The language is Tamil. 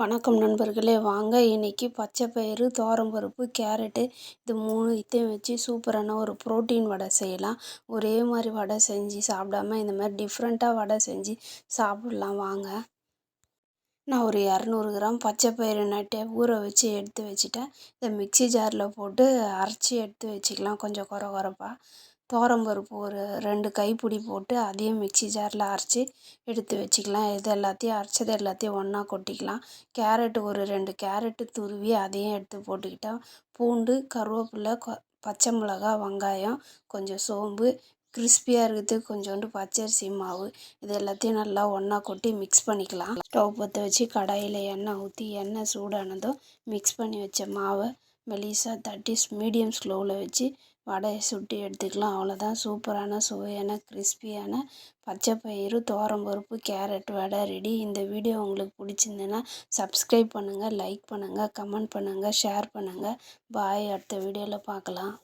வணக்கம் நண்பர்களே. வாங்க இன்றைக்கி பச்சை பயிறு பருப்பு கேரட்டு இது மூணு இத்தையும் வச்சு சூப்பரான ஒரு ப்ரோட்டீன் வடை செய்யலாம். ஒரே மாதிரி வடை செஞ்சு சாப்பிடாம இந்த மாதிரி டிஃப்ரெண்ட்டாக வடை செஞ்சு சாப்பிட்லாம். வாங்க. நான் ஒரு இரநூறு கிராம் பச்சை பயிறு நட்டு ஊற வச்சு எடுத்து வச்சுட்டேன். இதை மிக்சி ஜாரில் போட்டு அரைச்சி எடுத்து வச்சுக்கலாம். கொஞ்சம் குற குறப்பா துவரம்பருப்பு ஒரு ரெண்டு கைப்பிடி போட்டு அதையும் மிக்சி ஜாரில் அரைச்சி எடுத்து வச்சுக்கலாம். இது எல்லாத்தையும் அரைச்சது எல்லாத்தையும் ஒன்றா கொட்டிக்கலாம். கேரட்டு ஒரு ரெண்டு கேரட்டு துருவி அதையும் எடுத்து போட்டுக்கிட்டால் பூண்டு கருவேப்பில்லை கொ பச்சை மிளகா வெங்காயம் கொஞ்சம் சோம்பு கிறிஸ்பியாக இருக்கிறதுக்கு கொஞ்சோண்டு பச்சரிசி மாவு இது எல்லாத்தையும் நல்லா ஒன்றா கொட்டி மிக்ஸ் பண்ணிக்கலாம். ஸ்டவ் பற்ற வச்சு கடாயில் எண்ணெய் ஊற்றி எண்ணெய் சூடானதும் மிக்ஸ் பண்ணி வச்ச மாவை மெலிசாக தட்டி மீடியம் ஸ்லோவில் வச்சு வடையை சுட்டு எடுத்துக்கலாம். அவ்வளோதான் சூப்பரான சுவையான கிறிஸ்பியான பச்சை பயிறு பருப்பு கேரட் வடை ரெடி இந்த வீடியோ உங்களுக்கு பிடிச்சிருந்துன்னா சப்ஸ்கிரைப் பண்ணுங்கள் லைக் பண்ணுங்கள் கமெண்ட் பண்ணுங்கள் ஷேர் பண்ணுங்கள் பாய். அடுத்த வீடியோவில் பார்க்கலாம்.